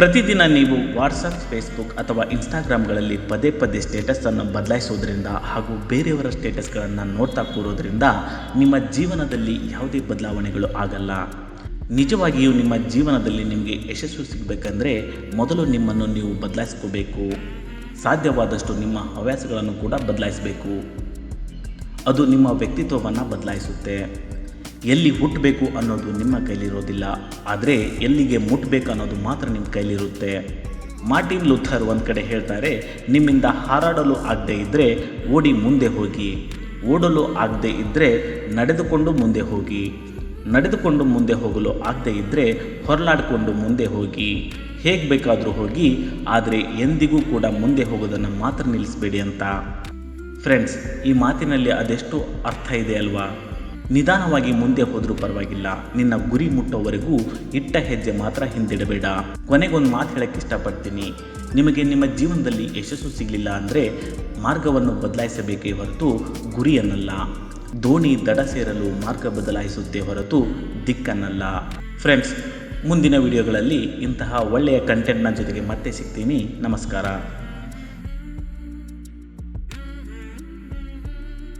ಪ್ರತಿದಿನ ನೀವು WhatsApp Facebook ಅಥವಾ ಇನ್ಸ್ಟಾಗ್ರಾಮ್ಗಳಲ್ಲಿ ಪದೇ ಪದೇ ಸ್ಟೇಟಸನ್ನು ಬದಲಾಯಿಸೋದ್ರಿಂದ ಹಾಗೂ ಬೇರೆಯವರ ಸ್ಟೇಟಸ್ಗಳನ್ನು ನೋಡ್ತಾ ಕೂರೋದ್ರಿಂದ ನಿಮ್ಮ ಜೀವನದಲ್ಲಿ ಯಾವುದೇ ಬದಲಾವಣೆಗಳು ಆಗಲ್ಲ. ನಿಜವಾಗಿಯೂ ನಿಮ್ಮ ಜೀವನದಲ್ಲಿ ನಿಮಗೆ ಯಶಸ್ಸು ಸಿಗಬೇಕಂದ್ರೆ ಮೊದಲು ನಿಮ್ಮನ್ನು ನೀವು ಬದಲಾಯಿಸ್ಕೋಬೇಕು. ಸಾಧ್ಯವಾದಷ್ಟು ನಿಮ್ಮ ಹವ್ಯಾಸಗಳನ್ನು ಕೂಡ ಬದಲಾಯಿಸಬೇಕು. ಅದು ನಿಮ್ಮ ವ್ಯಕ್ತಿತ್ವವನ್ನು ಬದಲಾಯಿಸುತ್ತೆ. ಎಲ್ಲಿ ಹುಟ್ಟಬೇಕು ಅನ್ನೋದು ನಿಮ್ಮ ಕೈಲಿರೋದಿಲ್ಲ, ಆದರೆ ಎಲ್ಲಿಗೆ ಮುಟ್ಟಬೇಕು ಅನ್ನೋದು ಮಾತ್ರ ನಿಮ್ಮ ಕೈಲಿರುತ್ತೆ. ಮಾರ್ಟಿನ್ ಲೂಥರ್ ಒಂದು ಕಡೆ ಹೇಳ್ತಾರೆ, ನಿಮ್ಮಿಂದ ಹಾರಾಡಲು ಆಗದೆ ಇದ್ದರೆ ಓಡಿ ಮುಂದೆ ಹೋಗಿ. ಓಡಲು ಆಗದೆ ಇದ್ದರೆ ನಡೆದುಕೊಂಡು ಮುಂದೆ ಹೋಗಿ. ನಡೆದುಕೊಂಡು ಮುಂದೆ ಹೋಗಲು ಆಗದೆ ಇದ್ದರೆ ಹೊರಲಾಡಿಕೊಂಡು ಮುಂದೆ ಹೋಗಿ. ಹೇಗೆ ಬೇಕಾದರೂ ಹೋಗಿ, ಆದರೆ ಎಂದಿಗೂ ಕೂಡ ಮುಂದೆ ಹೋಗೋದನ್ನು ಮಾತ್ರ ನಿಲ್ಲಿಸಬೇಡಿ ಅಂತ. ಫ್ರೆಂಡ್ಸ್, ಈ ಮಾತಿನಲ್ಲಿ ಅದೆಷ್ಟು ಅರ್ಥ ಇದೆ ಅಲ್ವಾ? ನಿಧಾನವಾಗಿ ಮುಂದೆ ಹೋದರೂ ಪರವಾಗಿಲ್ಲ. ನಿನ್ನ ಗುರಿ ಮುಟ್ಟೋವರೆಗೂ ಇಟ್ಟ ಹೆಜ್ಜೆ ಮಾತ್ರ ಹಿಂದಿಡಬೇಡ. ಕೊನೆಗೊಂದು ಮಾತು ಹೇಳಕ್ಕೆ ಇಷ್ಟಪಡ್ತೀನಿ. ನಿಮಗೆ ನಿಮ್ಮ ಜೀವನದಲ್ಲಿ ಯಶಸ್ಸು ಸಿಗಲಿಲ್ಲ ಅಂದರೆ ಮಾರ್ಗವನ್ನು ಬದಲಾಯಿಸಬೇಕೇ ಹೊರತು ಗುರಿಯನ್ನಲ್ಲ. ದೋಣಿ ದಡ ಸೇರಲು ಮಾರ್ಗ ಬದಲಾಯಿಸುತ್ತೆ ಹೊರತು ದಿಕ್ಕನ್ನಲ್ಲ. ಫ್ರೆಂಡ್ಸ್ ಮುಂದಿನ ವಿಡಿಯೋಗಳಲ್ಲಿ ಇಂತಹ ಒಳ್ಳೆಯ ಕಂಟೆಂಟ್ನ ಜೊತೆಗೆ ಮತ್ತೆ ಸಿಗ್ತೀನಿ. ನಮಸ್ಕಾರ.